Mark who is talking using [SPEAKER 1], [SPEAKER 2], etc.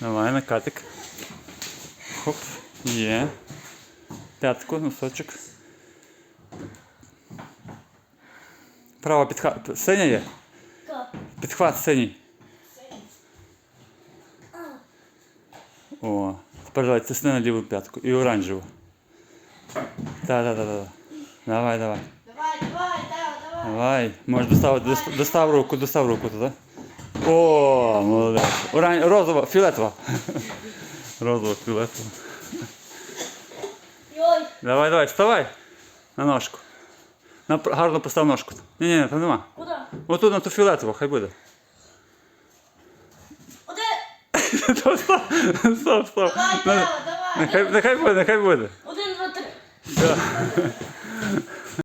[SPEAKER 1] Давай, накатик. Хоп. Є. П'ятку, носочок. Право підхват. Синя є? Підхват синій. О, тепер давай тисни на ліву п'ятку і оранжеву. Так-так-так. Давай, давай.
[SPEAKER 2] Давай, давай, давай, давай.
[SPEAKER 1] Давай. Можеш доставити, дос- достав руку, достав руку туди. О, молодець. Орань... Розова, фіолетова. Розова, фіолетова.
[SPEAKER 2] Йой.
[SPEAKER 1] Давай, давай, вставай. На ножку. На, гарно постав ножку. Ні, ні, там нема.
[SPEAKER 2] Куди?
[SPEAKER 1] Отут на ту фіолетову, хай буде.
[SPEAKER 2] Один.
[SPEAKER 1] Стоп, стоп, стоп, стоп.
[SPEAKER 2] Давай, давай, давай.
[SPEAKER 1] Нехай, нехай буде, нехай буде.
[SPEAKER 2] Один, два, три.
[SPEAKER 1] Все.